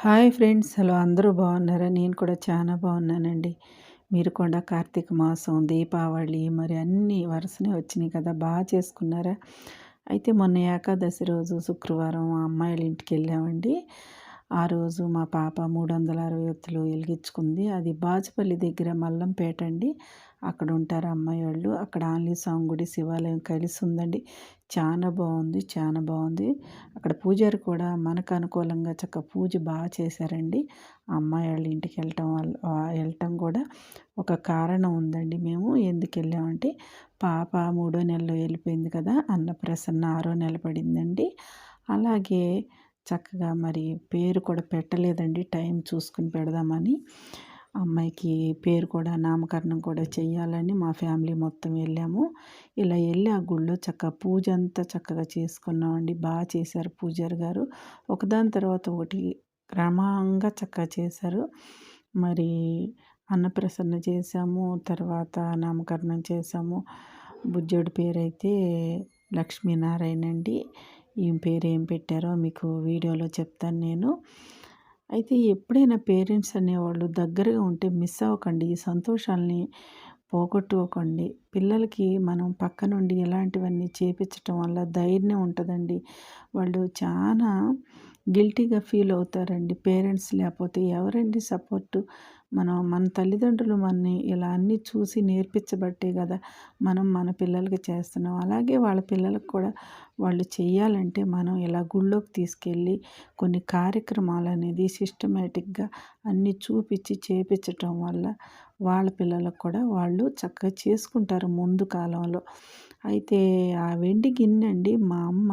Hi friends hello అందరూ బాగున్నారా? నేను కూడా చాలా బాగున్నానండి. మీరు కూడా కార్తీక మాసం దీపావళి మరి అన్నీ వరుసనే వచ్చినాయి కదా బాగా చేసుకున్నారా? అయితే మొన్న ఏకాదశి రోజు శుక్రవారం అమ్మాయిల ఇంటికి వెళ్ళామండి. ఆ రోజు మా పాప మూడు వందల అరవై ఒత్తులు వెలిగించుకుంది. అది బాజపల్లి దగ్గర మల్లంపేట అండి. అక్కడ ఉంటారు అమ్మాయి వాళ్ళు. అక్కడ ఆంజనేయ స్వామి గుడి శివాలయం కలిసి ఉందండి. చాలా బాగుంది చాలా బాగుంది. అక్కడ పూజారి కూడా మనకు అనుకూలంగా చక్క పూజ బాగా చేశారండి. అమ్మాయి వాళ్ళ ఇంటికి వెళ్ళటం వల్ల వెళ్ళటం కూడా ఒక కారణం ఉందండి మేము. ఎందుకు వెళ్ళామంటే పాప మూడో నెలలో వెళ్ళిపోయింది కదా అన్నప్రసన్న ఆరో నెల పడిందండి. అలాగే చక్కగా మరి పేరు కూడా పెట్టలేదండి. టైం చూసుకుని పెడదామని అమ్మాయికి పేరు కూడా నామకరణం కూడా చేయాలని మా ఫ్యామిలీ మొత్తం వెళ్ళాము. ఇలా వెళ్ళి ఆ గుళ్ళో చక్కగా పూజ అంతా చక్కగా చేసుకున్నామండి. బాగా చేశారు పూజారి గారు. ఒకదాని తర్వాత ఒకటి క్రమంగా చక్కగా చేశారు. మరి అన్నప్రసన్న చేసాము తర్వాత నామకరణం చేసాము బుజ్జోడి పేరైతే లక్ష్మీనారాయణ అండి. ఈ పేరు ఏం పెట్టారో మీకు వీడియోలో చెప్తాను నేను. అయితే ఎప్పుడైనా పేరెంట్స్ అనేవాళ్ళు దగ్గరగా ఉంటే మిస్ అవ్వకండి ఈ సంతోషాలని పోగొట్టుకోకండి. పిల్లలకి మనం పక్క నుండి ఇలాంటివన్నీ చేపించటం వల్ల ధైర్యం ఉంటుందండి. వాళ్ళు చాలా గిల్టీగా ఫీల్ అవుతారండి పేరెంట్స్ లేకపోతే ఎవరండి సపోర్టు? మనం మన తల్లిదండ్రులు మనని ఇలా అన్నీ చూసి నేర్పించబట్టే కదా మనం మన పిల్లలకి చేస్తున్నాం. అలాగే వాళ్ళ పిల్లలకు కూడా వాళ్ళు చేయాలంటే మనం ఇలా గుళ్ళోకి తీసుకెళ్ళి కొన్ని కార్యక్రమాలు అనేది సిస్టమేటిక్గా అన్నీ చూపించి చేపించటం వల్ల వాళ్ళ పిల్లలకు కూడా వాళ్ళు చక్కగా చేసుకుంటారు ముందు కాలంలో. అయితే ఆ వెండి గిన్నె అండి మా అమ్మ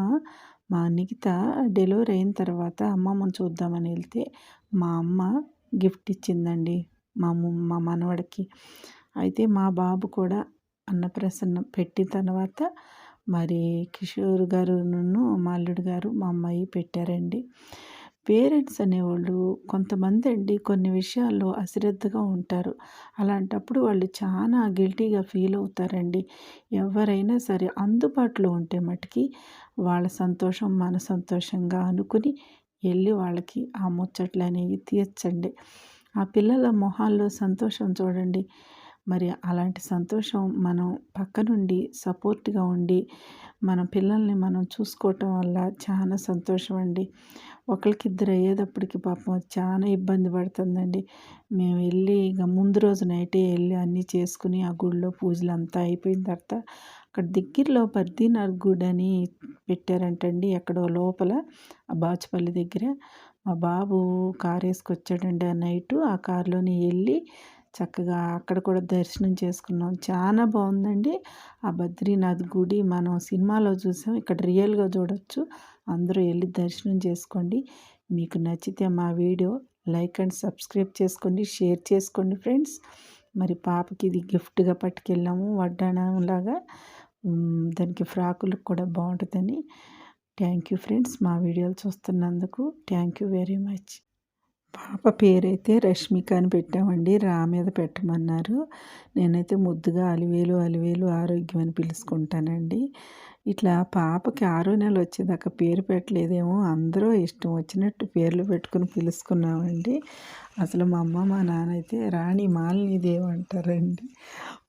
మా నిగిత డెలివరీ అయిన తర్వాత అమ్మమ్మని చూద్దామని వెళ్తే మా అమ్మ గిఫ్ట్ ఇచ్చిందండి మా మా మనవడికి. అయితే మా బాబు కూడా అన్నప్రసన్న పెట్టిన తర్వాత మరి కిషోర్ గారు నన్ను మా అల్లుడు గారు మా అమ్మాయి పెట్టారండి. పేరెంట్స్ అనేవాళ్ళు కొంతమంది అండి కొన్ని విషయాల్లో అశ్రద్ధగా ఉంటారు. అలాంటప్పుడు వాళ్ళు చాలా గిల్టీగా ఫీల్ అవుతారండి. ఎవరైనా సరే అందుబాటులో ఉంటే మటుకి వాళ్ళ సంతోషం మన సంతోషంగా అనుకుని వెళ్ళి వాళ్ళకి ఆ ముచ్చట్లు అనేవి తీర్చండి. ఆ పిల్లల మొహాల్లో సంతోషం చూడండి. మరి అలాంటి సంతోషం మనం పక్క నుండి సపోర్ట్గా ఉండి మన పిల్లల్ని మనం చూసుకోవటం వల్ల చాలా సంతోషం అండి ఒకరికిద్దరు అయ్యేటప్పటికి పాపం చాలా ఇబ్బంది పడుతుందండి. మేము వెళ్ళి ఇక ముందు రోజు నైటే వెళ్ళి అన్నీ చేసుకుని ఆ గుడిలో పూజలు అంతా అయిపోయిన తర్వాత అక్కడ దగ్గరలో బద్రీనాథ్ గుడి అని పెట్టారంటండి. ఎక్కడో లోపల ఆ బాచుపల్లి దగ్గర. మా బాబు కారు వేసుకొచ్చాడండి ఆ నైటు. ఆ కార్లోని వెళ్ళి చక్కగా అక్కడ కూడా దర్శనం చేసుకున్నాం. చాలా బాగుందండి. ఆ బద్రీనాథ్ గుడి మనం సినిమాలో చూసాం. ఇక్కడ రియల్గా చూడొచ్చు. అందరూ వెళ్ళి దర్శనం చేసుకోండి. మీకు నచ్చితే మా వీడియో లైక్ అండ్ సబ్స్క్రైబ్ చేసుకోండి. షేర్ చేసుకోండి ఫ్రెండ్స్. మరి పాపకి ఇది గిఫ్ట్గా పట్టుకెళ్ళాము. వడ్డానంలాగా దానికి ఫ్రాకులకు కూడా బాగుంటుందని. Thank you friends. మా వీడియోలు చూస్తున్నందుకు థ్యాంక్ యూ వెరీ మచ్. పాప పేరైతే రష్మిక అని పెట్టామండి. రా మీద పెట్టమన్నారు. నేనైతే ముద్దుగా అలివేలు అలివేలు ఆరోగ్యం అని పిలుచుకుంటానండి. ఇట్లా పాపకి ఆరో నెల వచ్చేదాకా పేరు పెట్టలేదేమో. అందరూ ఇష్టం వచ్చినట్టు పేర్లు పెట్టుకుని పిలుచుకున్నామండి. అసలు మా అమ్మ మా నాన్న అయితే రాణి మాలినిదేవి అంటారండి.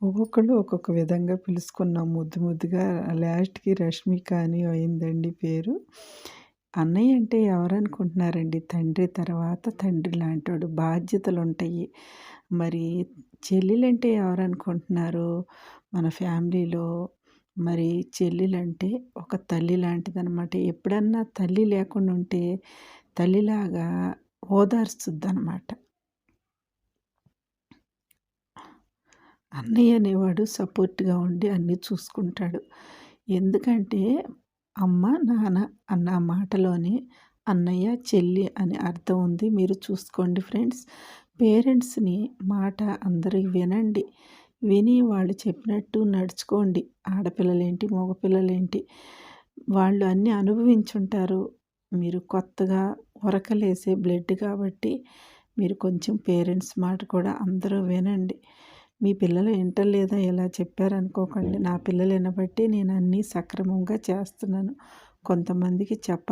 ఒక్కొక్కళ్ళు ఒక్కొక్క విధంగా పిలుచుకున్నాం. ముద్దు ముద్దుగా లాస్ట్కి రష్మిక అని అయిందండి పేరు. అన్నయ్య అంటే ఎవరనుకుంటున్నారండి? తండ్రి తర్వాత తండ్రి లాంటివాడు బాధ్యతలు ఉంటాయి మరి చెల్లెలంటే ఎవరనుకుంటున్నారు? మన ఫ్యామిలీలో మరి చెల్లెలంటే ఒక తల్లి లాంటిదనమాట. ఎప్పుడన్నా తల్లి లేకుండా ఉంటే తల్లిలాగా ఓదార్చుద్ది అనమాట అన్నయ్య అనేవాడు సపోర్ట్గా ఉండి అన్నీ చూసుకుంటాడు. ఎందుకంటే అమ్మ నాన్న అన్న మాటలోనే అన్నయ్య చెల్లి అని అర్థం ఉంది. మీరు చూసుకోండి ఫ్రెండ్స్. పేరెంట్స్ని మాట అందరికి వినండి. విని వాళ్ళు చెప్పినట్టు నడుచుకోండి. ఆడపిల్లలేంటి మగపిల్లలేంటి వాళ్ళు అన్నీ అనుభవించుంటారు. మీరు కొత్తగా ఉరకలేసే బ్లడ్ కాబట్టి మీరు కొంచెం పేరెంట్స్ మాట కూడా అందరూ వినండి. మీ పిల్లలు ఇంటర్ లేదా ఇలా చెప్పారనుకోకండి నా పిల్లలు వినబట్టి నేను అన్నీ సక్రమంగా చేస్తున్నాను. కొంతమందికి చెప్ప